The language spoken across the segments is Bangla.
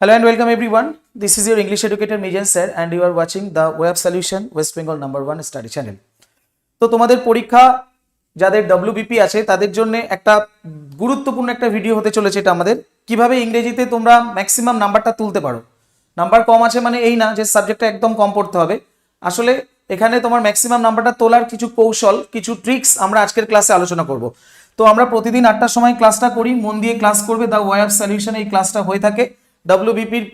Hello and welcome, everyone. This is your English educator, Mijan sir, and you are watching the Web Solution, West Bengal number 1 study channel. তো তোমাদের পরীক্ষা, যাদের ডব্লিউবিপি আছে, তাদের জন্য একটা গুরুত্বপূর্ণ একটা ভিডিও হতে চলেছে এটা আমাদের। কীভাবে ইংরেজিতে তোমরা ম্যাক্সিমাম নাম্বারটা তুলতে পারো? নাম্বার কম আছে মানে এই না যে সাবজেক্টটা একদম কম পড়তে হবে। আসলে এখানে তোমার ম্যাক্সিমাম নাম্বারটা তোলার কিছু কৌশল, কিছু ট্রিক্স আমরা আজকের ক্লাসে আলোচনা করব। তো আমরা প্রতিদিন আটটার সময় ক্লাসটা করি, মন দিয়ে ক্লাস করবে দ্য ওয়ে অফ সলিউশন এই ক্লাসটা হয়ে থাকে। ডব্লিউবিপির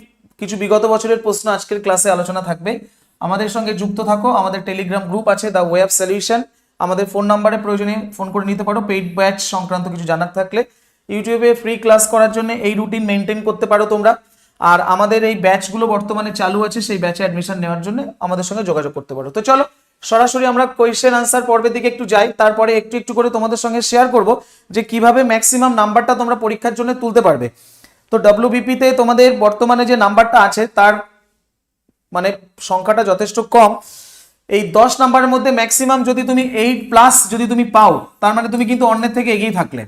কিছু বিগত বছরের প্রশ্ন আজকের ক্লাসে আলোচনা থাকবে। আমাদের সঙ্গে যুক্ত থাকো। আমাদের টেলিগ্রাম গ্রুপ আছে দ্য ওয়ে অফ সলিউশন আমাদের ফোন নাম্বারে প্রয়োজনে ফোন করে নিতে পারো। পেইড ব্যাচ সংক্রান্ত কিছু জানার থাকলে। ইউটিউবে ফ্রি ক্লাস করার জন্য এই রুটিন মেনটেন করতে পারো তোমরা। আর আমাদের এই ব্যাচগুলো বর্তমানে চালু আছে, সেই ব্যাচে অ্যাডমিশন নেওয়ার জন্য আমাদের সঙ্গে যোগাযোগ করতে পারো। তো চলো, সরাসরি আমরা কোয়েশ্চেন আনসার পর্বের দিকে একটু যাই। তারপরে একটু একটু করে তোমাদের সঙ্গে শেয়ার করব যে কীভাবে ম্যাক্সিমাম নাম্বারটা তোমরা পরীক্ষার জন্য তুলতে পারবে। তো ডব্লিউবিপিতে তোমাদের বর্তমানে যে নাম্বারটা আছে, তার মানে সংখ্যাটা যথেষ্ট কম। এই দশ নাম্বারের মধ্যে ম্যাক্সিমাম যদি তুমি এইট প্লাস যদি তুমি পাও, তার মানে তুমি কিন্তু অন্যের থেকে এগিয়ে থাকলে।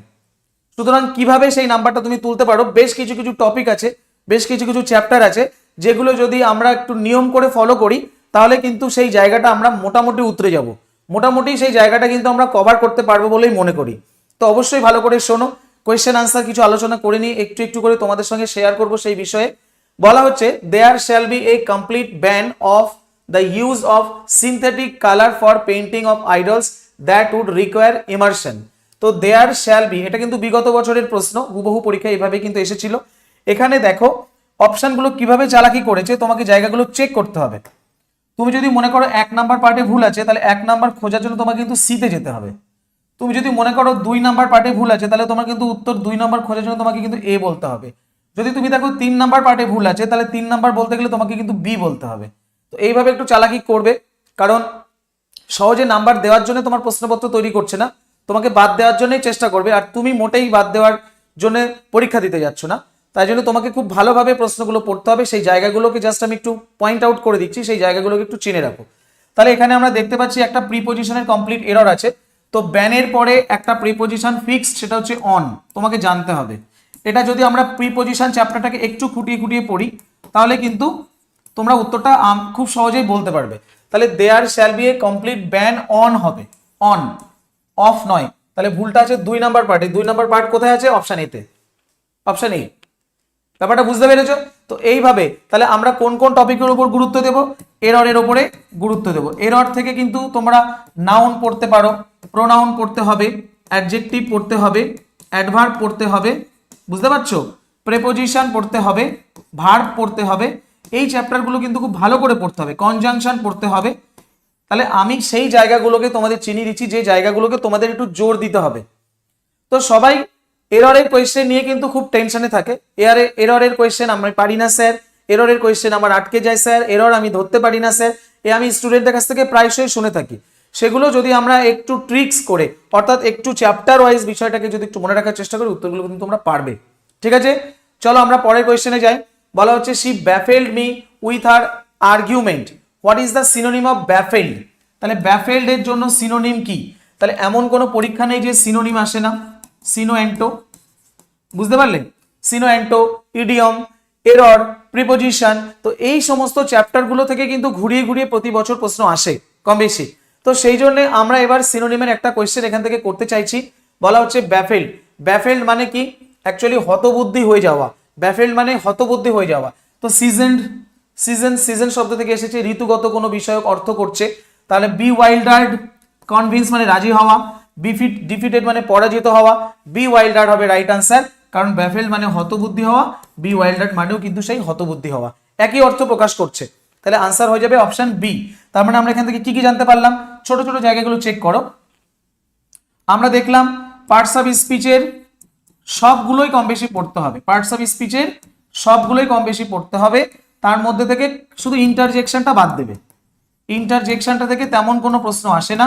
সুতরাং কীভাবে সেই নাম্বারটা তুমি তুলতে পারো, বেশ কিছু কিছু টপিক আছে, বেশ কিছু কিছু চ্যাপ্টার আছে, যেগুলো যদি আমরা একটু নিয়ম করে ফলো করি, তাহলে কিন্তু সেই জায়গাটা আমরা মোটামুটি উতরে যাব। মোটামুটি সেই জায়গাটা কিন্তু আমরা কভার করতে পারব বলেই মনে করি। তো অবশ্যই ভালো করে শোনো। কোয়েশ্চেন আনসার কিছু আলোচনা করে নিয়ে একটু একটু করে তোমাদের সঙ্গে শেয়ার করব সেই বিষয়ে। বলা হচ্ছে there shall be a complete ban of the use of synthetic colour for painting of idols that would require immersion তো দেয়ার শ্যাল বি এটা কিন্তু বিগত বছরের প্রশ্ন, হুবহু পরীক্ষা এইভাবে কিন্তু এসেছিল। এখানে দেখো অপশানগুলো কীভাবে চালাকি করেছে, তোমাকে জায়গাগুলো চেক করতে হবে। তুমি যদি মনে করো এক নাম্বার পার্টে ভুল আছে, তাহলে এক নাম্বার খোঁজার জন্য তোমাকে কিন্তু সিতে যেতে হবে। তুমি যদি মনে করো দুই নাম্বার পার্টে ভুল আছে, তাহলে তোমার কিন্তু উত্তর দুই নাম্বার খোঁজার জন্য তোমাকে কিন্তু এ বলতে হবে। যদি তুমি দেখো তিন নাম্বার পার্টে ভুল আছে, তাহলে তিন নাম্বার বলতে গেলে তোমাকে কিন্তু বি বলতে হবে। তো এইভাবে একটু চালাকি করবে, কারণ সহজে নাম্বার দেওয়ার জন্য তোমার প্রশ্নপত্র তৈরি করছে না। তোমাকে বাদ দেওয়ার জন্যই চেষ্টা করবে, আর তুমি মোটেই বাদ দেওয়ার জন্য পরীক্ষা দিতে যাচ্ছ না। তাই জন্য তোমাকে খুব ভালোভাবে প্রশ্নগুলো পড়তে হবে, সেই জায়গাগুলোকে জাস্ট আমি একটু পয়েন্ট আউট করে দিচ্ছি, সেই জায়গাগুলোকে একটু চিনে রাখো। তাহলে এখানে আমরা দেখতে পাচ্ছি একটা প্রিপোজিশনের কমপ্লিট এরর আছে। তো ব্যানের পরে একটা প্রিপোজিশন ফিক্সড সেটা হচ্ছে অন তোমাকে জানতে হবে। এটা যদি আমরা প্রিপোজিশন চ্যাপ্টারটাকে একটু খুঁটিয়ে খুঁটিয়ে পড়ি, তাহলে কিন্তু তোমরা উত্তরটা খুব সহজেই বলতে পারবে। তাহলে there shall be a complete ban on হবে। অন অফ নয়। তাহলে ভুলটা আছে দুই নাম্বার পার্টে দুই নাম্বার পার্ট কোথায় আছে? অপশান এতে অপশান এ ব্যাপারটা বুঝতে পেরেছ? তো এইভাবে তাহলে আমরা কোন কোন টপিকের উপর গুরুত্ব দেব? এররের উপরে গুরুত্ব দেব। এরর থেকে কিন্তু তোমরা নাউন পড়তে পারো প্রোনাউন পড়তে হবে অ্যাডজেক্টিভ পড়তে হবে অ্যাডভার্ব পড়তে হবে, বুঝতে পারছ? প্রেপোজিশন পড়তে হবে ভার্ব পড়তে হবে, এই চ্যাপ্টারগুলো কিন্তু খুব ভালো করে পড়তে হবে কনজাংশন পড়তে হবে। তাহলে আমি সেই জায়গাগুলোকে তোমাদের চিনিয়ে দিচ্ছি, যে জায়গাগুলোকে তোমাদের একটু জোর দিতে হবে। তো সবাই এররের কোয়েশ্চেন নিয়ে কিন্তু খুব টেনশনে থাকে। এয়ারে এররের কোয়েশ্চেন আমি পারি না স্যার এররের কোয়েশ্চেন আমার আটকে যায় স্যার এরর আমি ধরতে পারি না স্যার এ আমি স্টুডেন্টদের কাছ থেকে প্রায়শই শুনে থাকি। সেগুলো যদি আমরা একটু ট্রিক্স করে, অর্থাৎ একটু চ্যাপ্টার ওয়াইজ বিষয়টাকে যদি একটু মনে রাখার চেষ্টা করি, উত্তরগুলো কিন্তু তোমরা পারবে। ঠিক আছে? চলো আমরা পরের কোয়েশ্চেনে যাই। বলা হচ্ছে she baffled me with her argument what is the synonym of baffled তাহলে ব্যাফেল্ড এর জন্য সিনোনিম কি? তাহলে এমন কোনো পরীক্ষা নেই যে সিনোনিম আসে না। সিনো অ্যান্টো বুঝতে পারলেন? Synonym antonym idiom error preposition তো এই সমস্ত চ্যাপ্টারগুলো থেকে কিন্তু ঘুরিয়ে ঘুরিয়ে প্রতি বছর প্রশ্ন আসে, কম বেশি। তো সেই জন্য আমরা এবার সিনোনিমের একটা কোয়েশ্চেন এখান থেকে করতে চাইছি, বলা হচ্ছে ব্যাফেল্ড ব্যাফেল্ড মানে কি? অ্যাকচুয়ালি হতবুদ্ধি হয়ে যাওয়া। ব্যাফেল্ড মানে হতবুদ্ধি হয়ে যাওয়া। তো সিজেন্ড সিজন সিজন শব্দ থেকে এসেছে, ঋতুগত কোনো বিষয়ক অর্থ করছে। তাহলে বি ওয়াইল্ডার্ড কনভিন্স মানে রাজি হওয়া। বিফিট ডিফিটেড মানে পরাজিত হওয়া বি ওয়াইল্ডার্ড হবে রাইট আনসার কারণ ব্যাফেল মানে হতবুদ্ধি হওয়া বি ওয়াইল্ডার্ড মানেও কিন্তু সেই হতবুদ্ধি হওয়া। একই অর্থ প্রকাশ করছে। তাহলে আনসার হয়ে যাবে অপশান বি তার মানে আমরা এখান থেকে কি কি জানতে পারলাম? ছোট ছোট জায়গাগুলো চেক করো। আমরা দেখলাম পার্টস অফ স্পিচের সবগুলোই কম বেশি পড়তে হবে। পার্টস অফ স্পিচের সবগুলোই কম বেশি পড়তে হবে। তার মধ্যে থেকে শুধু ইন্টারজেকশনটা বাদ দেবে। ইন্টারজেকশনটা থেকে তেমন কোনো প্রশ্ন আসে না।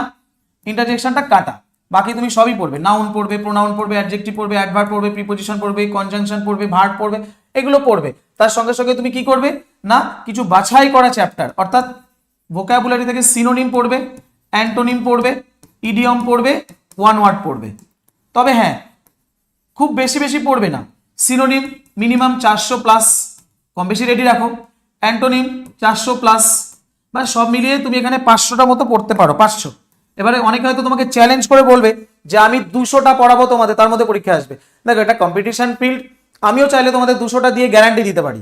ইন্টারজেকশনটা কাটা। বাকি তুমি সবই পড়বে নাউন পড়বে প্রোনাউন পড়বে অ্যাডজেক্টিভ পড়বে অ্যাডভার্ব পড়বে প্রিপোজিশন পড়বে কনজাংশন পড়বে ভার্ব পড়বে, এগুলো পড়বে। তার সঙ্গে সঙ্গে তুমি কি করবে? না, কিছু বাছাই করা চ্যাপ্টার অর্থাৎ ভোকাবুলারি থেকে সিনোনিম পড়বে অ্যান্টোনিম পড়বে ইডিয়ম পড়বে ওয়ান ওয়ার্ড পড়বে। তবে হ্যাঁ খুব বেশি বেশি পড়বে না। সিনোনিম মিনিমাম চারশো প্লাস কম বেশি রেডি রাখো। অ্যান্টোনিম চারশো প্লাস মানে সব মিলিয়ে তুমি এখানে পাঁচশোটা মতো পড়তে পারো, পাঁচশো। এবারে অনেকে হয়তো তোমাকে চ্যালেঞ্জ করে বলবে যে আমি দুশোটা পড়াবো তোমাদের, তার মধ্যে পরীক্ষা আসবে। দেখো, এটা কম্পিটিশন ফিল্ড আমিও চাইলে তোমাদের দুশোটা দিয়ে গ্যারান্টি দিতে পারি।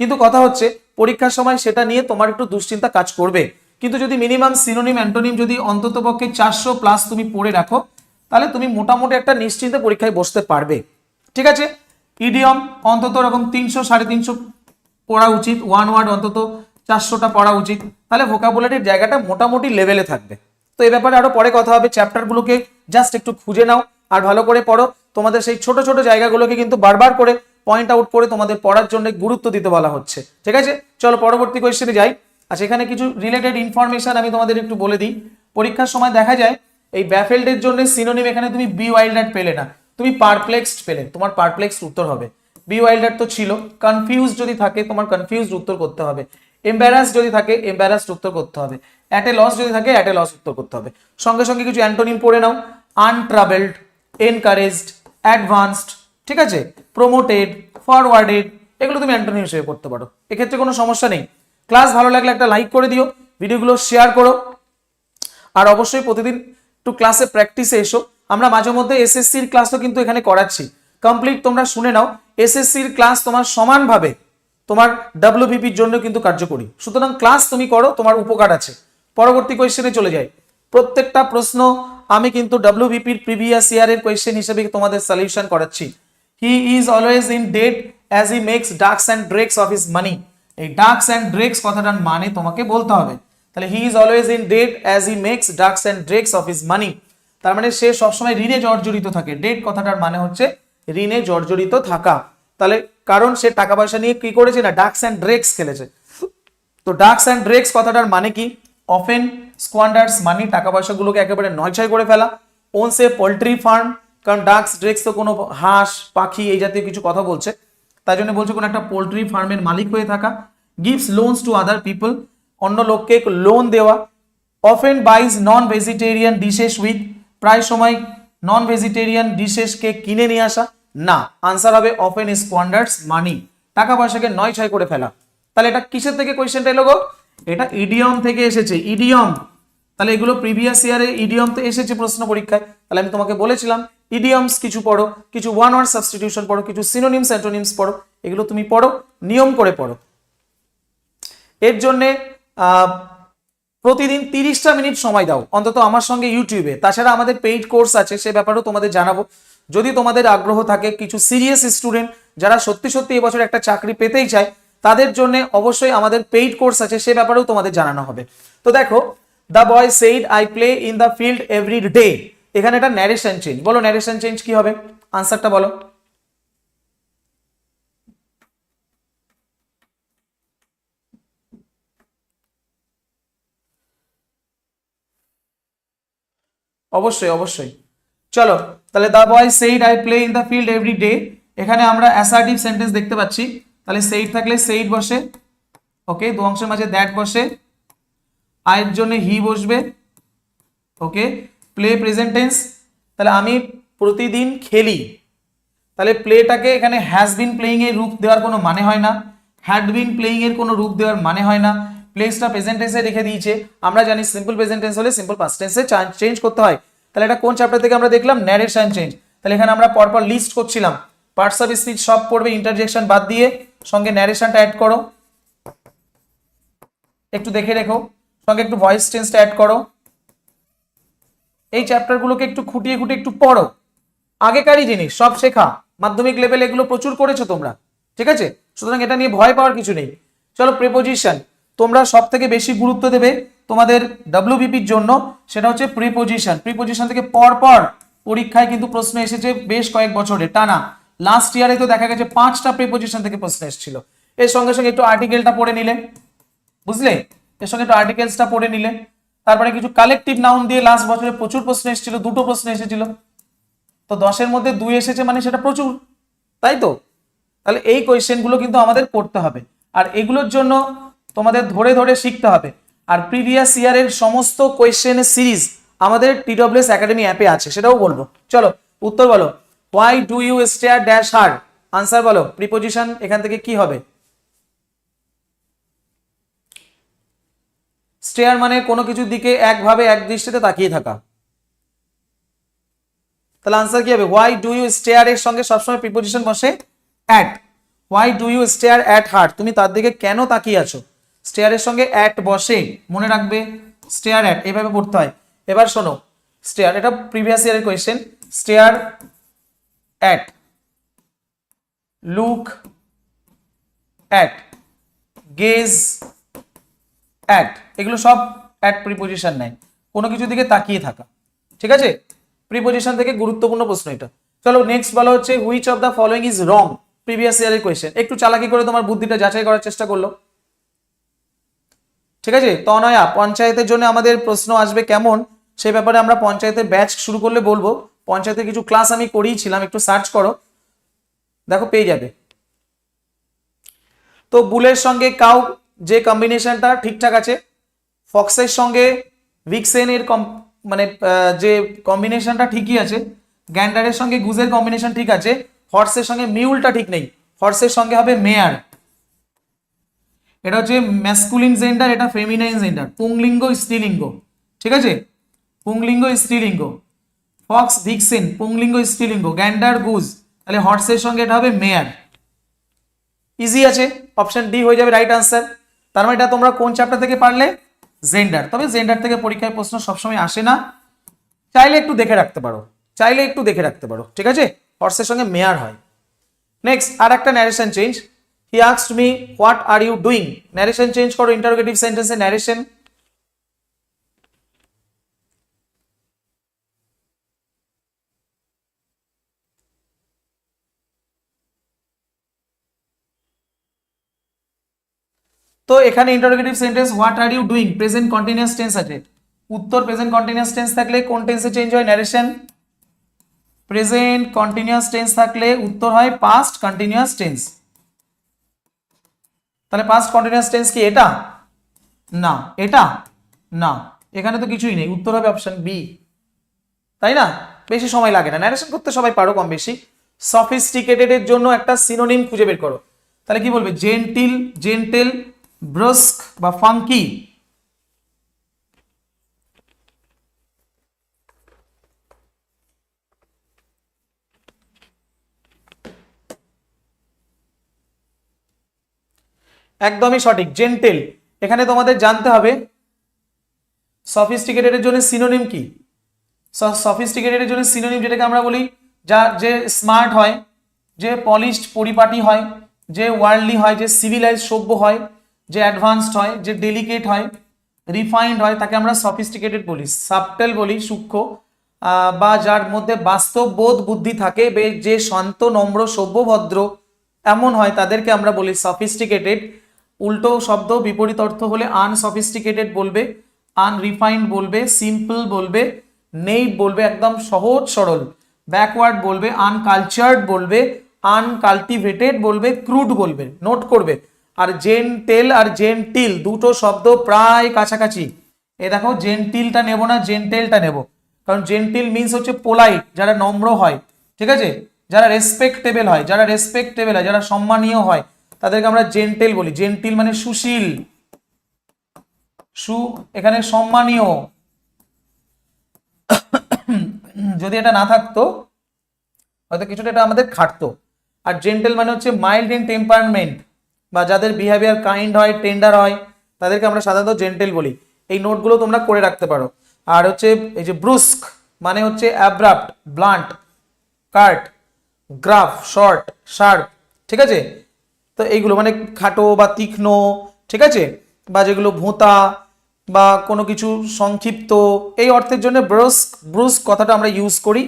কিন্তু কথা হচ্ছে, পরীক্ষার সময় সেটা নিয়ে তোমার একটু দুশ্চিন্তা কাজ করবে। কিন্তু যদি মিনিমাম সিনোনিম অ্যান্টোনিম যদি অন্তত পক্ষে চারশো প্লাস তুমি পড়ে রাখো, তাহলে তুমি মোটামুটি একটা নিশ্চিন্তে পরীক্ষায় বসতে পারবে। ঠিক আছে? ইডিয়ম অন্তত এরকম তিনশো, সাড়ে তিনশো পড়া উচিত ওয়ান ওয়ার্ড অন্তত চারশোটা পড়া উচিত। তাহলে ভোকাবুলারির জায়গাটা মোটামুটি লেভেলে থাকবে। তো এই ব্যাপারে আরও পরে কথা হবে। চ্যাপ্টারগুলোকে জাস্ট একটু খুঁজে নাও আর ভালো করে পড়ো। তোমাদের সেই ছোট ছোট জায়গাগুলোকে কিন্তু বারবার করে পয়েন্ট আউট করে তোমাদের পড়ার জন্য গুরুত্ব দিতে বলা হচ্ছে। ঠিক আছে? চলো পরবর্তী কোয়েশ্চেনে যাই। আর এখানে কিছু রিলেটেড ইনফরমেশন আমি তোমাদের একটু বলে দিই। পরীক্ষার সময় দেখা যায়, এই ব্যাফেল্ডের জন্য সিনোনিম এখানে তুমি বি ওয়াইল্ডার পেলে না। তুমি পারপ্লেক্সড পেলে। তোমার পারপ্লেক্সড উত্তর হবে। বি ওয়াইল্ডার তো ছিল। কনফিউজ যদি থাকে, তোমার কনফিউজড উত্তর করতে হবে। এম্বারাস যদি থাকে এম্বারাসড উত্তর করতে হবে। অ্যাট এ লস যদি থাকে অ্যাট এ লস উত্তর করতে হবে। সঙ্গে সঙ্গে কিছু অ্যান্টোনিম পড়ে নাও। আনট্রাভেলড এনকারেজড অ্যাডভান্সড ঠিক আছে? প্রমোটেড ফরওয়ার্ডেড এগুলো তুমি অ্যান্টোনিম হিসেবে করতে পারো। এক্ষেত্রে কোনো সমস্যা নেই। ক্লাস ভালো লাগলে একটা লাইক করে দিও, ভিডিওগুলো শেয়ার করো। আর অবশ্যই প্রতিদিন একটু ক্লাসে প্র্যাকটিসে এসো। আমরা মাঝে মধ্যে এসএসসির ক্লাসও কিন্তু এখানে করাচ্ছি। কমপ্লিট তোমরা শুনে নাও এসএসসির ক্লাস তোমার সমানভাবে তোমার ডাব্লিউবিপির জন্য কিন্তু কার্যকরী। সুতরাং ক্লাস তুমি করো, তোমার উপকার আছে। পরবর্তী কোয়েশ্চেনে চলে যাই। প্রত্যেকটা প্রশ্ন আমি কিন্তু ডাব্লিউবিপির প্রিভিয়াস ইয়ারের কোয়েশ্চেন হিসেবে তোমাদের সলিউশন করাচ্ছি। He is always in debt as he makes ducks and drakes of his money এই ডার্কস অ্যান্ড ড্রেক্স কথাটার মানে তোমাকে বলতে হবে। তাহলে he is always in debt as he makes ducks and drakes of his money তার মানে সে সবসময় ঋণে জর্জরিত থাকে। ডেট কথাটার মানে হচ্ছে ঋণে জর্জরিত থাকা। তাহলে কারণ সে টাকা পয়সা নিয়ে কি করেছে না? ডার্কস অ্যান্ড ড্রেক্স খেলেছে। তো ডার্কস অ্যান্ড ড্রেক্স কথাটার মানে কি? অফেন স্কোয়ান্ডার্স মানি টাকা পয়সাগুলোকে একেবারে নয়ছয় করে ফেলা। ওনসে পোলট্রি ফার্ম কারণ ডার্কস ড্রেক্স তো কোনো হাঁস, পাখি এই জাতীয় কিছু কথা বলছে। তাই জন্য বলছে কোনো একটা পোলট্রি ফার্মের মালিক হয়ে থাকা। Gives loans to other people অন্য লোককে লোন দেওয়া। Often buys non vegetarian dishes with প্রায় সময় নন ভেজিটেরিয়ান ডিশেসকে কিনে নিয়ে আসা। না আনসার হবে অফেন স্কোয়ান্ডার্স মানি টাকা পয়সাকে নয় ছয় করে ফেলা। তাহলে এটা কিসের থেকে কোয়েশ্চেনটা এলো গো? এটা ইডিয়ম থেকে এসেছে ইডিয়ম তাহলে এগুলো প্রিভিয়াস ইয়ারে ইডিয়ম তো এসেছে প্রশ্ন পরীক্ষায়। তাহলে আমি তোমাকে বলেছিলাম ইডিয়মস কিছু পড়ো, কিছু ওয়ান ওয়ার্ড সাবস্টিটিউশন পড়ো, কিছু সিনোনিমস অ্যান্টোনিমস পড়ো, এগুলো তুমি পড়ো, নিয়ম করে পড়ো। এর জন্যে প্রতিদিন তিরিশটা মিনিট সময় দাও, অন্তত আমার সঙ্গে ইউটিউবে। তাছাড়া আমাদের পেইড কোর্স আছে, সে ব্যাপারেও তোমাদের জানাব। যদি তোমাদের আগ্রহ থাকে, কিছু সিরিয়াস স্টুডেন্ট যারা সত্যি সত্যি এবছর একটা চাকরি পেতেই চায় তাদের জন্য অবশ্যই আমাদের পেইড কোর্স আছে, সে ব্যাপারেও তোমাদের জানানো হবে। তো দেখো the boy said I play in the field every day এখানে একটা ন্যারেশন চেঞ্জ বলো ন্যারেশন চেঞ্জ কি হবে? আনসারটা বলো। অবশ্যই অবশ্যই। চলো, তাহলে the boy said I play in the field every day এখানে আমরা অ্যাসার্টিভ সেন্টেন্স দেখতে পাচ্ছি। তাহলে সেইট থাকলে সেইট বসে ওকে দু অংশের মাঝে দ্যাট বসে আয়ের জন্য হি বসবে ওকে প্লে প্রেজেন্টেন্স তাহলে আমি প্রতিদিন খেলি। তাহলে প্লেটাকে এখানে হ্যাজ বিন প্লেইং এর রূপ দেওয়ার কোনো মানে হয় না হ্যাড বিন প্লেইং এর কোনো রূপ দেওয়ার মানে হয় না। প্লেসটা প্রেজেন্ট টেন্সে রেখে দিয়েছে, আমরা জানি সিম্পল প্রেজেন্ট টেন্স হলে সিম্পল পাস্ট টেন্সে চেঞ্জ করতে হয়। তাহলে এটা কোন চ্যাপ্টার থেকে আমরা দেখলাম? ন্যারেশন চেঞ্জ তাহলে এখানে আমরা পরপর লিস্ট করছিলাম। পার্টস অফ স্পিচ সব পড়বে ইন্টারজেকশন বাদ দিয়ে। সঙ্গে ন্যারেশনটা অ্যাড করো। একটু দেখে রেখো। সঙ্গে একটু ভয়েস চেঞ্জটা অ্যাড করো। এই চ্যাপ্টারগুলোকে একটু খুঁটিয়ে খুঁটিয়ে একটু পড়ো। আগেকারই জিনিস, সব শেখা। মাধ্যমিক লেভেলে এগুলো প্রচুর করেছ তোমরা, ঠিক আছে? সুতরাং এটা নিয়ে ভয় পাওয়ার কিছু নেই। চলো প্রিপোজিশন তোমরা সব থেকে বেশি গুরুত্ব দেবে তোমাদের ডাব্লিউবিপির জন্য, সেটা হচ্ছে প্রিপোজিশন প্রিপোজিশন থেকে পর পর পরীক্ষায় কিন্তু প্রশ্ন এসেছে বেশ কয়েক বছরে, টানা। লাস্ট ইয়ারে তো দেখা গেছে পাঁচটা প্রিপোজিশন থেকে প্রশ্ন এসেছিল। এর সঙ্গে সঙ্গে একটু আর্টিকেলটা পড়ে নিলে। বুঝলে? এর সঙ্গে একটু আর্টিকেলসটা পড়ে নিলে। তারপরে কিছু কালেকটিভ নাউন দিয়ে লাস্ট বছরে প্রচুর প্রশ্ন এসেছিল, দুটো প্রশ্ন এসেছিল। তো দশের মধ্যে দুই এসেছে মানে সেটা প্রচুর, তাই তো? তাহলে এই কোয়েশ্চেনগুলো কিন্তু আমাদের করতে হবে। আর এগুলোর জন্য তোমাদের ধরে ধরে শিখতে হবে। আর প্রিভিয়াস ইয়ারের সমস্ত কোয়েশ্চেনের সিরিজ আমাদের টিডব্লিউএস একাডেমি অ্যাপে আছে, সেটাও বলব। চলো, উত্তর বলো। Why do you stare dash her answer বলো প্রিপোজিশন এখান থেকে কি হবে? স্টেয়ার মানে কোনো কিছুর দিকে একভাবে এক দৃষ্টিতে তাকিয়ে থাকা। তাহলে আনসার কি হবে? হোয়াই ডু ইউ স্টেয়ার এর সঙ্গে সবসময় প্রিপোজিশন বসে? At why do you stare at her তুমি তার দিকে কেন তাকিয়ে আছো? স্টেয়ারের সঙ্গে অ্যাট বসে, মনে রাখবে। স্টেয়ার অ্যাট এভাবে পড়তে হয়। এবার শোনো স্টেয়ার এটা প্রিভিয়াস ইয়ারের question stare at look at gaze at এগুলো সব অ্যাট প্রিপোজিশন নেয় কোনো কিছুর দিকে তাকিয়ে থাকা। ঠিক আছে? প্রিপোজিশন থেকে গুরুত্বপূর্ণ প্রশ্ন এটা। চলো নেক্সট বলা হচ্ছে which of the following is wrong previous ইয়ারের কোয়েশ্চেন একটু চালাকি করে তোমার বুদ্ধিটা যাচাই করার চেষ্টা করল। ঠিক আছে? তনয়া, পঞ্চায়েতের জন্য আমাদের প্রশ্ন আসবে কেমন? সেই ব্যাপারে আমরা পঞ্চায়েতের ব্যাচ শুরু করলে বলব। পঞ্চায়েতের কিছু ক্লাস আমি করিয়েছিলাম, একটু সার্চ করো। দেখো, পেয়ে যাবে। তো বুলের সঙ্গে কাউ, যে কম্বিনেশনটা ঠিকঠাক আছে, ফক্সের সঙ্গে ভিক্সেনের কম মানে যে কম্বিনেশনটা ঠিকই আছে, গ্যান্ডারের সঙ্গে গুজের কম্বিনেশন ঠিক আছে, হর্সের সঙ্গে মিউলটা ঠিক নেই, হর্সের সঙ্গে হবে মেয়ার। এটা হচ্ছে ম্যাসকুলিন জেন্ডার এটা ফেমিনাইন জেন্ডার পুংলিঙ্গ, স্ত্রীলিঙ্গ, ঠিক আছে? পুংলিঙ্গ, স্ত্রীলিঙ্গ। ফক্স, ভিক্সিন, পুংলিঙ্গ, স্ত্রীলিঙ্গ, গ্যান্ডার, গুজ। তাহলে হর্সের সঙ্গে এটা হবে মেয়ার ইজি আছে? অপশন ডি হয়ে যাবে রাইট আনসার তার মানে এটা তোমরা কোন চ্যাপ্টার থেকে পারলে? জেন্ডার তবে জেন্ডার থেকে পরীক্ষায় প্রশ্ন সবসময় আসে না। চাইলে একটু দেখে রাখতে পারো। চাইলে একটু দেখে রাখতে পারো। ঠিক আছে? হর্সের সঙ্গে মেয়ার হয়। নেক্সট আর একটা narration change he asked me what are you doing narration change করো ইন্টারোগেটিভ সেন্টেন্সে ন্যারেশন তো এখানে interrogative sentence what are you doing present continuous tense আছে। উত্তর প্রেজেন্ট কন্টিনিউয়াস টেন্স থাকলে কোন টেন্সে চেঞ্জ হয়? ন্যারেশন প্রেজেন্ট কন্টিনিউয়াস টেন্স থাকলে উত্তর হয় পাস্ট কন্টিনিউয়াস টেন্স তাহলে পাস্ট কন্টিনিউয়াস টেন্স কি এটা? না। এটা? না। এখানে তো কিছুই নেই। উত্তর হবে অপশন বি তাই না? বেশি সময় লাগে না। ন্যারেশন করতে সবাই পারো কম বেশি। সফিস্টিকেটেড এর জন্য একটা সিনোনিম খুঁজে বের করো। তাহলে কি বলবে? জেন্টিল জেন্টেল ব্রস্ক বা ফাঙ্কি? একদমই সঠিক, জেন্টেল। এখানে তোমাদের জানতে হবে সফিস্টিকেটেড এর জন্য সিনোনিম কি? সফিস্টিকেটেড এর জন্য সিনোনিম যেটাকে আমরা বলি, যা, যে স্মার্ট হয়, যে পলিশড পরিপাটি হয়, যে ওয়ার্ল্ডলি হয়, যে সিভিলাইজ সভ্য হয় যে অ্যাডভান্সড হয়, যে ডেলিকেট হয় রিফাইন্ড হয়, তাকে আমরা সফিস্টিকেটেড বলি সাবটেল বলি, সূক্ষ্ম বা যার মধ্যে বাস্তব বোধ বুদ্ধি থাকে যে শান্ত, নম্র, সভ্য, ভদ্র, এমন হয় তাদেরকে আমরা বলি সফিস্টিকেটেড উল্টো শব্দ বিপরীত অর্থ হলে আনসফিস্টিকেটেড বলবে আনরিফাইন্ড বলবে সিম্পল বলবে নেই বলবে, একদম সহজ, সরল। ব্যাকওয়ার্ড বলবে আনকালচার্ড বলবে আনকাল্টিভেটেড বলবে ক্রুড বলবে নোট করবে। আর জেন্টেল আর জেন্টিল দুটো শব্দ প্রায় কাছাকাছি। এ দেখো, জেন্টিলটা নেব না, জেন্টেলটা নেব। কারণ জেন্টিল মিন্স হচ্ছে পোলাইট যারা নম্র হয়। ঠিক আছে? যারা রেসপেক্টেবল হয়, যারা রেসপেক্টেবল হয়, যারা সম্মানীয় হয়, তাদেরকে আমরা জেন্টেল বলি। জেন্টিল মানে সুশীল। সু, এখানে সম্মানীয়। যদি এটা না থাকতো, হয়তো কিছুটা এটা আমাদের খাটতো। আর জেন্টেল মানে হচ্ছে মাইল্ড ইন টেম্পারমেন্ট বা যাদের বিহেভিয়ার কাইন্ড হয় টেন্ডার হয়, তাদেরকে আমরা সাধারণত জেন্টেল বলি। এই নোটগুলো তোমরা করে রাখতে পারো। আর হচ্ছে এই যে ব্রুস্ক মানে হচ্ছে abrupt blunt curt gruff short sharp ঠিক আছে? তো এইগুলো মানে খাটো বা তীক্ষ্ণ, ঠিক আছে? বা যেগুলো ভোঁতা বা কোনো কিছু সংক্ষিপ্ত, এই অর্থের জন্য ব্রুস্ক ব্রুস্ক কথাটা আমরা ইউজ করি।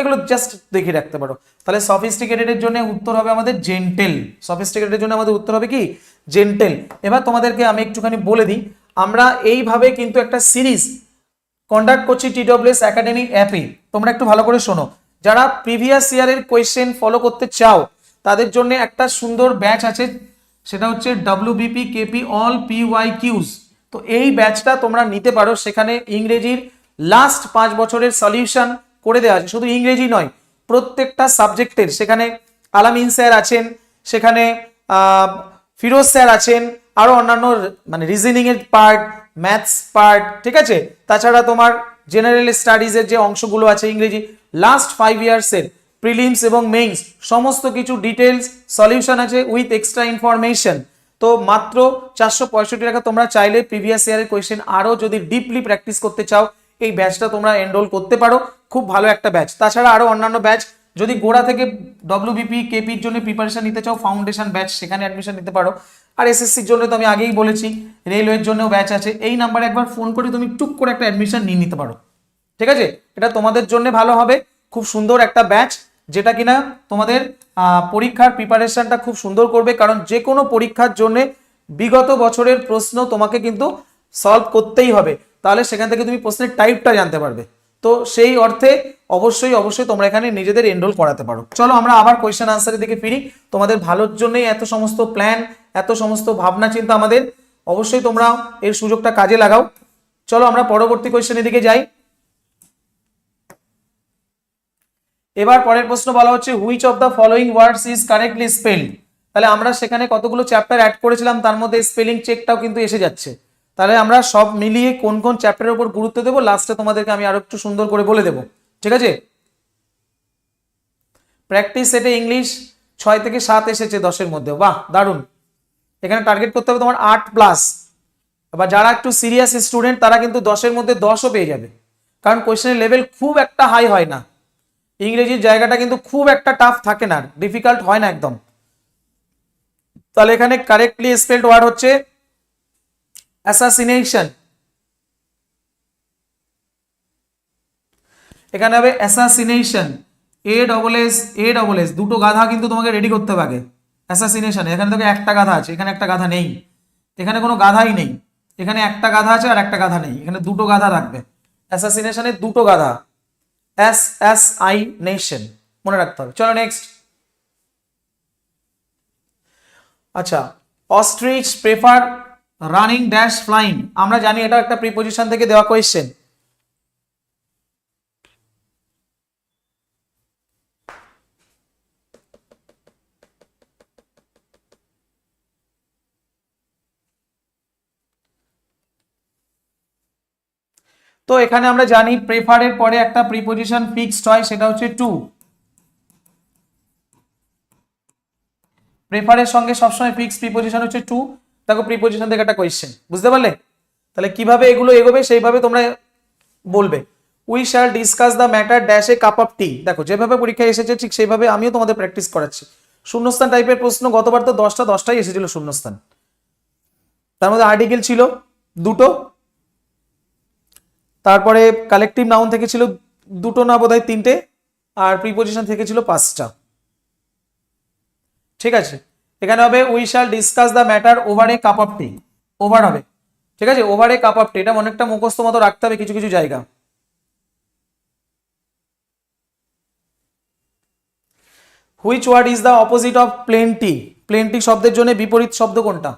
এগুলো জাস্ট দেখে রাখতে পারো। তাহলে সফিস্টিকেটেডের জন্য উত্তর হবে আমাদের জেন্টেল সফিস্টিকেটেডের জন্য আমাদের উত্তর হবে কি? জেন্টেল এবার তোমাদেরকে আমি একটুখানি বলে দিই, আমরা এইভাবে কিন্তু একটা সিরিজ কন্ডাক্ট করছি টিডব্লিউএস একাডেমি অ্যাপে তোমরা একটু ভালো করে শোনো। যারা প্রিভিয়াস ইয়ারের কোয়েশ্চেন ফলো করতে চাও, তাদের জন্য একটা সুন্দর ব্যাচ আছে, সেটা হচ্ছে WBP KP all P Y Qs তো এই ব্যাচটা তোমরা নিতে পারো, সেখানে ইংরেজির লাস্ট পাঁচ বছরের সলিউশন করে দেওয়া আছে, শুধু ইংরেজি নয়, প্রত্যেকটা সাবজেক্টের। সেখানে আলামিন স্যার আছেন, সেখানে ফিরোজ স্যার আছেন, আরও অন্যান্য মানে রিজনিং এর পার্ট ম্যাথস পার্ট ঠিক আছে? তাছাড়া তোমার জেনারেল স্টাডিজের যে অংশগুলো আছে ইংরেজি লাস্ট ফাইভ ইয়ার্সের প্রিলিমস এবং মেইনস সমস্ত কিছু ডিটেলস সলিউশন আছে উইথ এক্সট্রা ইনফরমেশন তো মাত্র চারশো পঁয়ষট্টি টাকা তোমরা চাইলে প্রিভিয়াস ইয়ারের কোয়েশ্চেন আরও যদি ডিপলি প্র্যাকটিস করতে চাও, এই ব্যাচটা তোমরা এনরোল করতে পারো। খুব ভালো একটা ব্যাচ তাছাড়া আরও অন্যান্য ব্যাচ যদি গোড়া থেকে ডব্লিউবিপি কেপির জন্য প্রিপারেশন নিতে চাও ফাউন্ডেশন ব্যাচ সেখানে অ্যাডমিশন নিতে পারো। আর এসএসসির জন্য তো আমি আগেই বলেছি রেলওয়ের জন্যও ব্যাচ আছে। এই নাম্বারে একবার ফোন করে তুমি টুক করে একটা অ্যাডমিশন নিয়ে নিতে পারো। ঠিক আছে? এটা তোমাদের জন্য ভালো হবে। খুব সুন্দর একটা ব্যাচ যেটা কিনা তোমাদের পরীক্ষার প্রিপারেশনটা খুব সুন্দর করবে। কারণ যে কোনো পরীক্ষার জন্য বিগত বছরের প্রশ্ন তোমাকে কিন্তু সলভ করতেই হবে। তাহলে সেখান থেকে তুমি প্রশ্নের টাইপটা জানতে পারবে। তো সেই অর্থে অবশ্যই অবশ্যই তোমরা এখানে নিজেদের এনরোল করাতে পারো। চলো আমরা আবার কোয়েশ্চেন আনসারের দিকে ফিরি। তোমাদের ভালোর জন্যই এত সমস্ত প্ল্যান এত সমস্ত ভাবনা, চিন্তা আমাদের। অবশ্যই তোমরা এর সুযোগটা কাজে লাগাও। চলো আমরা পরবর্তী কোয়েশ্চেনের দিকে যাই। এবার পরের প্রশ্ন বলা হচ্ছে which of the following words is correctly spell তাহলে আমরা সেখানে কতগুলো চ্যাপ্টার অ্যাড করেছিলাম, তার মধ্যে স্পেলিং চেকটাও কিন্তু এসে যাচ্ছে। তাহলে আমরা সব মিলিয়ে কোন কোন চ্যাপ্টারের উপর গুরুত্ব দেবো? লাস্টে তোমাদেরকে আমি আরও একটু সুন্দর করে বলে দেবো। ঠিক আছে? প্র্যাকটিস সেটে ইংলিশ ছয় থেকে সাত এসেছে দশের মধ্যে। বাহ, দারুণ। এখানে টার্গেট করতে হবে তোমার আট প্লাস বা যারা একটু সিরিয়াস স্টুডেন্ট তারা কিন্তু দশের মধ্যে দশও পেয়ে যাবে। কারণ কোয়েশ্চেনের লেভেল খুব একটা হাই হয় না। ইংরেজির জায়গাটা কিন্তু খুব একটা টাফ থাকে না। ডিফিকাল্ট হয় না একদম। তাহলে এখানে কারেক্টলি স্পেলড ওয়ার্ড হচ্ছে অ্যাসাসিনেশন এখানে হবে assassination A double S A double S দুটো গাধা কিন্তু তোমাকে রেডি করতে হবে আগে। অ্যাসাসিনেশন এখানে তোকে একটা গাধা আছে, এখানে একটা গাধা নেই। এখানে কোনো গাধাই নেই। এখানে একটা গাধা আছে আর একটা গাধা নেই। এখানে দুটো গাধা থাকবে। অ্যাসাসিনেশনে দুটো গাধা। এস এস আই নেশন মনে রাখতে হবে। চলো নেক্সট আচ্ছা ostrich prefer running dash flying আমরা জানি এটা একটা প্রিপোজিশন থেকে দেওয়া কোয়েশ্চেন তো এখানে আমরা জানি প্রেফারের পরে একটা প্রিপোজিশন ফিক্সড হয়, সেটা হচ্ছে টু প্রেফারের সঙ্গে সবসময় ফিক্স প্রিপোজিশন হচ্ছে টু দেখো প্রিপোজিশন থেকে একটা কোয়েশ্চেন বুঝতে পারলে? তাহলে কীভাবে এগুলো এগোবে সেইভাবে তোমরা বলবে। We shall discuss the matter dash a cup of tea দেখো, যেভাবে পরীক্ষায় এসেছে, ঠিক সেইভাবে আমিও তোমাদের প্র্যাকটিস করাচ্ছি। শূন্যস্থান টাইপের প্রশ্ন, গতবার তো দশটা, দশটাই এসেছিল শূন্যস্থান। তার মধ্যে আর্টিকেল ছিল, দুটো। তারপরে কালেকটিভ নাউন থেকে ছিল দুটো না, বোধহয় তিনটে। আর প্রিপোজিশন থেকে ছিল পাঁচটা। ঠিক আছে? এখানে হবে we shall discuss the matter over a cup of tea over হবে। ঠিক আছে? Over a cup of tea এটা অনেকটা মুখস্থ মতো রাখতে হবে কিছু কিছু জায়গা। Which word is the opposite of plenty plenty শব্দের জন্য বিপরীত শব্দ কোনটা?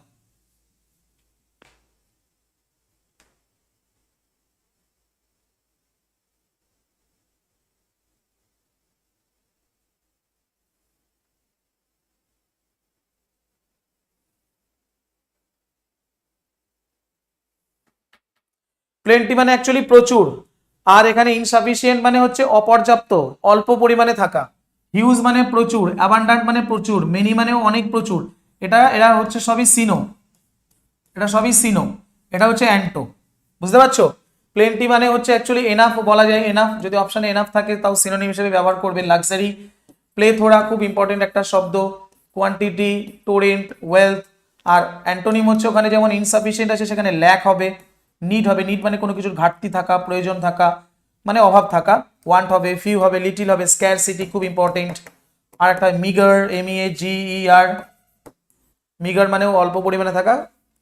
প্লেন্টি মানে অ্যাকচুয়ালি প্রচুর। আর এখানে ইনসাফিসিয়েন্ট মানে হচ্ছে অপর্যাপ্ত, অল্প পরিমাণে থাকা। হিউজ মানে প্রচুর অ্যাবান্ডান্ট মানে প্রচুর মেনি মানেও অনেক প্রচুর। এটা, এরা হচ্ছে সবই সিনো এটা সবই সিনো এটা হচ্ছে অ্যান্টো বুঝতে পারছ? প্লেন্টি মানে হচ্ছে অ্যাকচুয়ালি এনাফ বলা যায় এনাফ যদি অপশানে এনাফ থাকে, তাও সিনোনিম হিসেবে ব্যবহার করবে লাক্সারি প্লেথোরা খুব ইম্পর্টেন্ট একটা শব্দ। কোয়ান্টিটি টোরেন্ট ওয়েলথ আর অ্যান্টোনিম হচ্ছে ওখানে যেমন ইনসাফিসিয়েন্ট আছে, সেখানে ল্যাক হবে। নিড হবে নিড মানে কোনো কিছুর ঘাটতি থাকা, প্রয়োজন থাকা মানে অভাব থাকা ওয়ান্ট হবে ফিউ হবে লিটিল হবে স্ক্যার সিটি খুব ইম্পর্টেন্ট আর একটা meagre M E G E R meagre মানে অল্প পরিমাণে থাকা,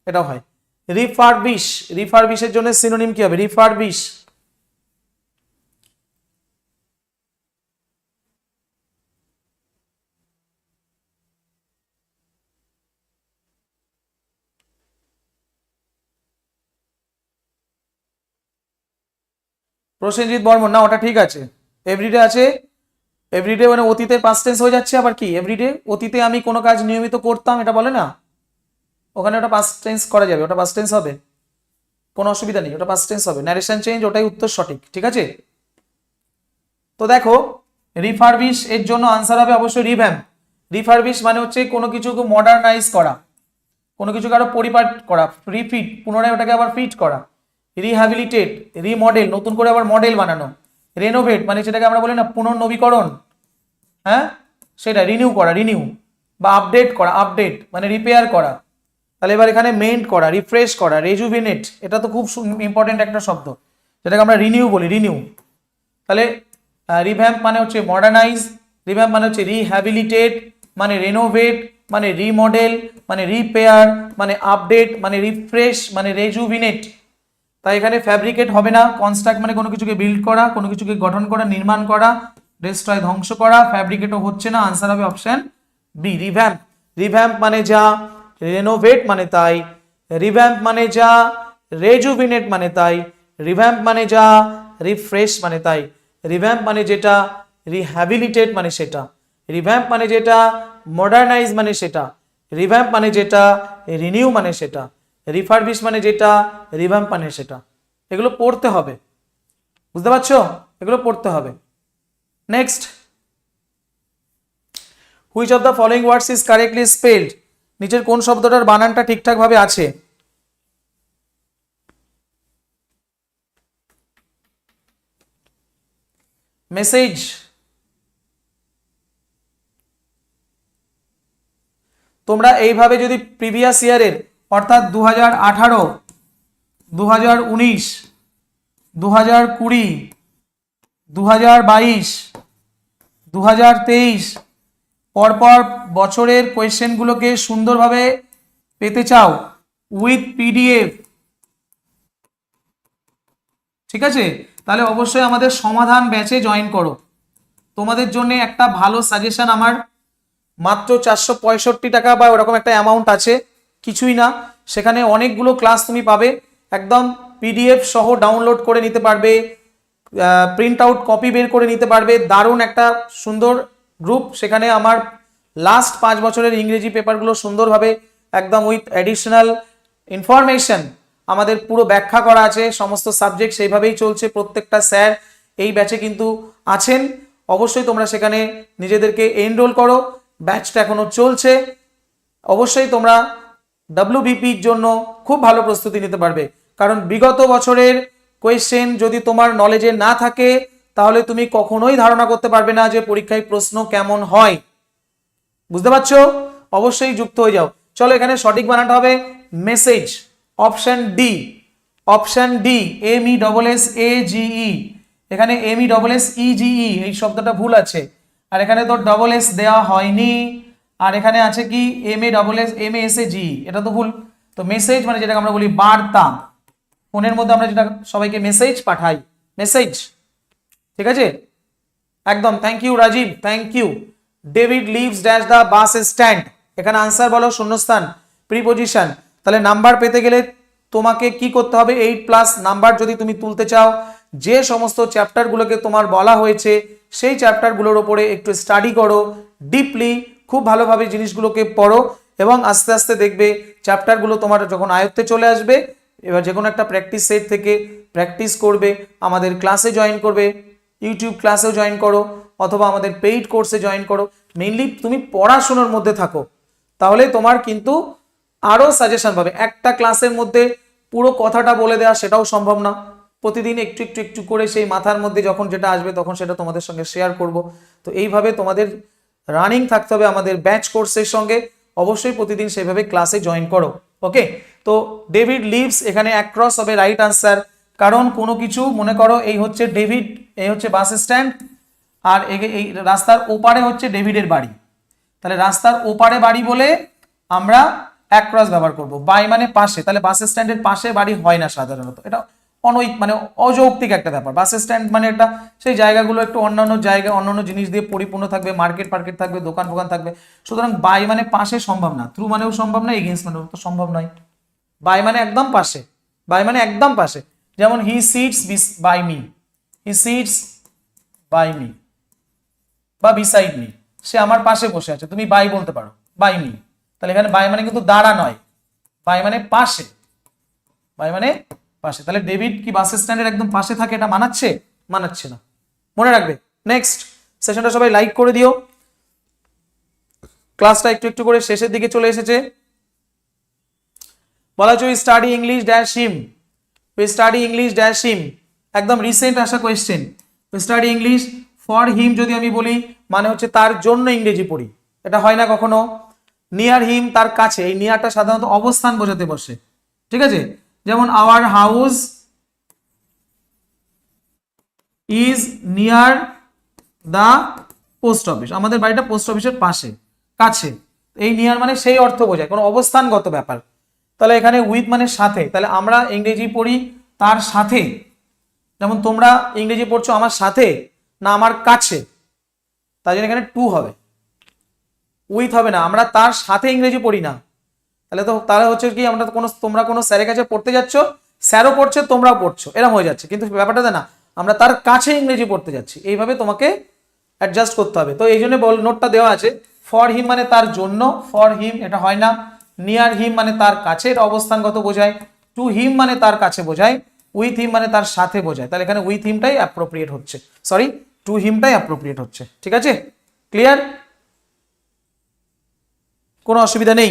এটাও হয়। রিফারবিশ রিফারবিশের জন্য সিনোনিম কি হবে? রিফারবিশ প্রসেনজিৎ বর্মন, না, ওটা ঠিক আছে। এভরিডে আছে এভরিডে মানে অতীতের পাস্ট টেন্স হয়ে যাচ্ছে আবার কি? এভরিডে অতীতে আমি কোনো কাজ নিয়মিত করতাম, এটা বলে না? ওখানে ওটা পাস্ট টেন্স করা যাবে, ওটা পাস্ট টেন্স হবে। কোনো অসুবিধা নেই, ওটা পাস্ট টেন্স হবে। ন্যারেশন চেঞ্জ ওটাই উত্তর সঠিক, ঠিক আছে? তো দেখো রিফারবিশ এর জন্য আনসার হবে অবশ্যই রিভ্যাম রিফারবিশ মানে হচ্ছে কোনো কিছুকে মডার্নাইজ করা, কোনো কিছুকে আরও পরিপাট করা রিফিট পুনরায় ওটাকে আবার ফিট করা। রিহ্যাবিলিটেট, রিমডেল, নতুন করে আবার মডেল বানানো। রেনোভেট মানে সেটাকে আমরা বলি না পুনর্নবীকরণ। হ্যাঁ? সেটা রিনিউ করা রিনিউ বা আপডেট করা আপডেট মানে রিপেয়ার করা। তাহলে এবার এখানে মেন্ট করা রিফ্রেশ করা রেজুভিনেট এটা তো খুব ইম্পর্টেন্ট একটা শব্দ। যেটাকে আমরা রিনিউ বলি রিনিউ তাহলে রিভ্যাম্প মানে হচ্ছে মডার্নাইজ রিভ্যাম্প মানে হচ্ছে রিহ্যাবিলিটেট মানে রেনোভেট মানে রিমডেল মানে রিপেয়ার মানে আপডেট মানে রিফ্রেশ মানে রেজুভিনেট তাই এখানে ফ্যাব্রিকেট হবে না কনস্ট্রাক্ট মানে কোনো কিছুকে বিল্ড করা, কোনো কিছুকে গঠন করা, নির্মাণ করা ডেস্ট্রয় ধ্বংস করা ফ্যাব্রিকেটও হচ্ছে না আনসার হবে অপশন বি রিভ্যাম্প রিভ্যাম্প মানে যা রেনোভেট মানে তাই রিভ্যাম্প মানে যা রেজুভিনেট মানে তাই রিভ্যাম্প মানে যা রিফ্রেশ মানে তাই রিভ্যাম্প মানে যেটা রিহ্যাবিলিটেট মানে সেটা রিভ্যাম্প মানে যেটা মডার্নাইজ মানে সেটা রিভ্যাম্প মানে যেটা রিনিউ মানে সেটা। রিফারবিশ মানে যেটা রিভ্যাম্প মানে সেটা। এগুলো পড়তে হবে। বুঝতে পারছ? এগুলো পড়তে হবে। Next which of the following words is correctly spelled নিচের কোন শব্দটার বানানটা ঠিকঠাকভাবে আছে? মেসেজ তোমরা এইভাবে যদি প্রিভিয়াস ইয়ারের অর্থাৎ দু হাজার আঠারো দু হাজার উনিশ দু হাজার কুড়ি দু হাজার বাইশ দু হাজার তেইশ পরপর বছরের কোয়েশ্চেনগুলোকে সুন্দরভাবে পেতে চাও উইথ পিডিএফ। ঠিক আছে? তাহলে অবশ্যই আমাদের সমাধান ব্যাচে জয়েন করো। তোমাদের জন্য একটা ভালো সাজেশন আমার। মাত্র চারশো পঁয়ষট্টি টাকা বা ওরকম একটা অ্যামাউন্ট আছে। কিছুই না। সেখানে অনেকগুলো ক্লাস তুমি পাবে। একদম পিডিএফ সহ ডাউনলোড করে নিতে পারবে প্রিন্ট আউট কপি বের করে নিতে পারবে। দারুণ একটা সুন্দর গ্রুপ সেখানে আমার লাস্ট পাঁচ বছরের ইংরেজি পেপারগুলো সুন্দরভাবে একদম উইথ অ্যাডিশনাল ইনফরমেশন আমাদের পুরো ব্যাখ্যা করা আছে। সমস্ত সাবজেক্ট সেইভাবেই চলছে। প্রত্যেকটা স্যার এই ব্যাচে কিন্তু আছেন। অবশ্যই তোমরা সেখানে নিজেদেরকে এনরোল করো। ব্যাচটা এখনও চলছে। অবশ্যই তোমরা ডাব্লিউবিপির জন্য খুব ভালো প্রস্তুতি নিতে পারবে। কারণ বিগত বছরের কোয়েশ্চেন যদি তোমার নলেজে না থাকে, তাহলে তুমি কখনোই ধারণা করতে পারবে না যে পরীক্ষায় প্রশ্ন কেমন হয়। বুঝতে পারছ? অবশ্যই যুক্ত হয়ে যাও। চলো এখানে সঠিক বানাটা হবে message option D option D M E double S A G এখানে M E double S E G এই শব্দটা ভুল আছে। আর এখানে তো ডবল এস দেওয়া হয়নি। আর এখানে আছে কি? M A double S M S A G এটা তো ভুল। তো মেসেজ মানে যেটাকে আমরা বলি বার্তা। ফোনের মধ্যে আমরা যেটা সবাইকে মেসেজ পাঠাই। মেসেজ ঠিক আছে? একদম। Thank you Rajiv. Thank you David leaves dash the bus stand এখানে আনসার বলো, শূন্যস্থান। প্রিপোজিশন তাহলে নাম্বার পেতে গেলে তোমাকে কি করতে হবে? এইট প্লাস নাম্বার যদি তুমি তুলতে চাও, যে সমস্ত চ্যাপ্টারগুলোকে তোমার বলা হয়েছে, সেই চ্যাপ্টারগুলোর ওপরে একটু স্টাডি করো। ডিপলি খুব ভালোভাবে জিনিসগুলোকে পড়ো এবং আস্তে আস্তে দেখবে চ্যাপ্টারগুলো তোমার যখন আয়ত্তে চলে আসবে, এবার যে কোনো একটা প্র্যাকটিস সেট থেকে প্র্যাকটিস করবে, আমাদের ক্লাসে জয়েন করবে ইউটিউব ক্লাসেও জয়েন করো অথবা আমাদের পেইড কোর্সে জয়েন করো। মেইনলি তুমি পড়াশোনার মধ্যে থাকো, তাহলে তোমার কিন্তু আরও সাজেশন পাবে। একটা ক্লাসের মধ্যে পুরো কথাটা বলে দেওয়া সেটাও সম্ভব না। প্রতিদিন একটু একটু একটু করে সেই মাথার মধ্যে যখন যেটা আসবে তখন সেটা তোমাদের সঙ্গে শেয়ার করব। তো এইভাবে তোমাদের রানিং থাকতে হবে আমাদের ব্যাচ কোর্সের সঙ্গে। অবশ্যই প্রতিদিন সেভাবে ক্লাসে জয়েন করো। ওকে তো ডেভিড লিভস এখানে অ্যাক্রস হবে রাইট আনসার কারণ কোনো কিছু মনে করো এই হচ্ছে ডেভিড এই হচ্ছে বাস স্ট্যান্ড আর এই রাস্তার ওপারে হচ্ছে ডেভিডের বাড়ি। তাহলে রাস্তার ওপারে বাড়ি বলে আমরা অ্যাক্রস ব্যবহার করব। বাই মানে পাশে। তাহলে বাস স্ট্যান্ডের পাশে বাড়ি হয় না সাধারণত। এটা অনৈক মানে অযৌক্তিক একটা ব্যাপার। বাস স্ট্যান্ড মানে একটা সেই জায়গাগুলো একটু অন্যান্য জায়গায় অন্যান্য জিনিস দিয়ে পরিপূর্ণ থাকবে মার্কেট ফার্কেট থাকবে, দোকান ফোকান থাকবে। সুতরাং বাই মানে পাশে সম্ভব না থ্রু মানেও সম্ভব না এগেনস্ট মানেও তো সম্ভব নয়। বাই মানে একদম পাশে বাই মানে একদম পাশে। যেমন he sits by me he sits by me বা বিসাইড মি সে আমার পাশে বসে আছে, তুমি বাই বলতে পারো বাই মি তাহলে এখানে বাই মানে কিন্তু দাঁড়া নয় বাই মানে পাশে বাই মানে পাশে। তাহলে ডেভিড কি বাস স্ট্যান্ডের একদম পাশে থাকে? এটা মানাচ্ছে? মানাচ্ছে না। মনে রাখবে। নেক্সট সেশনটা সবাই লাইক করে দিও। ক্লাসটা একটু একটু করে শেষের দিকে চলে এসেছে। বলা হচ্ছে study English dash him we study English dash him একদম রিসেন্ট আসা question study English for him যদি আমি বলি মানে হচ্ছে তার জন্য ইংরেজি পড়ি। এটা হয় না কখনো। নিয়ার হিম তার কাছে। এই নিয়ারটা সাধারণত অবস্থান বোঝাতে বসে। ঠিক আছে? যেমন our house is near the post office আমাদের বাড়িটা পোস্ট অফিসের পাশে, কাছে। এই নিয়ার মানে সেই অর্থ বোঝায়, কোনো অবস্থানগত ব্যাপার। তাহলে এখানে উইথ মানে সাথে, তাহলে আমরা ইংরেজি পড়ি তার সাথে। যেমন তোমরা ইংরেজি পড়ছো আমার সাথে, না আমার কাছে। তাই জন্য এখানে টু হবে। উইথ হবে না, আমরা তার সাথে ইংরেজি পড়ি না। তাহলে তো তাহলে হচ্ছে কি আমরা কোনো, তোমরা কোনো স্যারের কাছে পড়তে যাচ্ছ, স্যারও পড়ছে, তোমরাও পড়ছো এরকম হয়ে যাচ্ছে। কিন্তু ব্যাপারটা না, আমরা তার কাছে ইংরেজি পড়তে যাচ্ছি, এইভাবে তোমাকে অ্যাডজাস্ট করতে হবে। তো এই জন্য বল নোটটা দেওয়া আছে ফর হিম মানে তার জন্য ফর হিম এটা হয় না নিয়ার হিম মানে তার কাছে, এটা অবস্থানগত বোঝায় টু হিম মানে তার কাছে বোঝায় উইথ হিম মানে তার সাথে বোঝায়। তাহলে এখানে উইথ হিমটাই অ্যাপ্রোপ্রিয়েট হচ্ছে সরি টু হিমটাই অ্যাপ্রোপ্রিয়েট হচ্ছে, ঠিক আছে? ক্লিয়ার কোনো অসুবিধা নেই।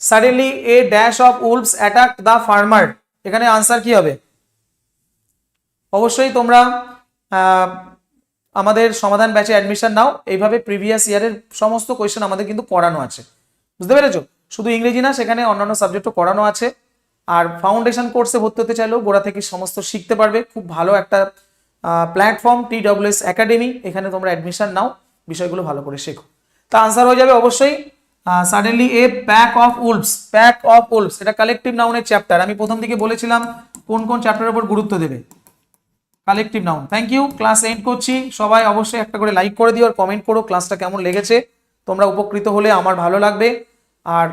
Suddenly a dash of wolves attack the farmer এখানে আনসার কি হবে? অবশ্যই তোমরা আমাদের সমাধান ব্যাচে অ্যাডমিশন নাও। এইভাবে প্রিভিয়াস ইয়ারের সমস্ত কোয়েশ্চেন আমাদের কিন্তু করানো আছে। বুঝতে পেরেছ? শুধু ইংরেজি না, সেখানে অন্যান্য সাবজেক্টও করানো আছে। আর ফাউন্ডেশন কোর্সে ভর্তি হতে চাইলেও গোড়া থেকে সমস্ত শিখতে পারবে। খুব ভালো একটা প্ল্যাটফর্ম টি ডাব্লিউএস একাডেমি এখানে তোমরা অ্যাডমিশন নাও। বিষয়গুলো ভালো করে শেখো। তা আনসার হয়ে যাবে অবশ্যই। Suddenly a pack of wolves pack of wolves এটা কালেকটিভ নাউনের চ্যাপ্টার আমি প্রথম দিকে বলেছিলাম কোন কোন চ্যাপ্টারের উপর গুরুত্ব দেবে। Collective noun thank you class end করছি। সবাই অবশ্যই একটা করে লাইক করে দিও আর কমেন্ট করো ক্লাসটা কেমন লেগেছে। তোমরা উপকৃত হলে আমার ভালো লাগবে। আর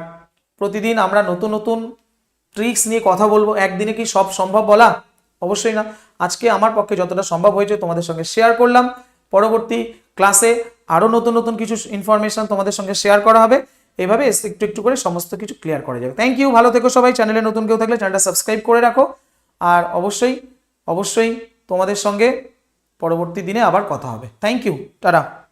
প্রতিদিন আমরা নতুন নতুন ট্রিক্স নিয়ে কথা বলব। একদিনে কি সব সম্ভব বলা? অবশ্যই না। আজকে আমার পক্ষে যতটা সম্ভব হয়েছে তোমাদের সঙ্গে শেয়ার করলাম। পরবর্তী ক্লাসে আরও নতুন নতুন কিছু ইনফরমেশন তোমাদের সঙ্গে শেয়ার করা হবে। এভাবে একটু একটু করে সমস্ত কিছু ক্লিয়ার করা যাবে। থ্যাংক ইউ ভালো থেকো সবাই। চ্যানেলে নতুন কেউ থাকলে চ্যানেলটা সাবস্ক্রাইব করে রাখো। আর অবশ্যই অবশ্যই তোমাদের সঙ্গে পরবর্তী দিনে আবার কথা হবে। Thank you tata.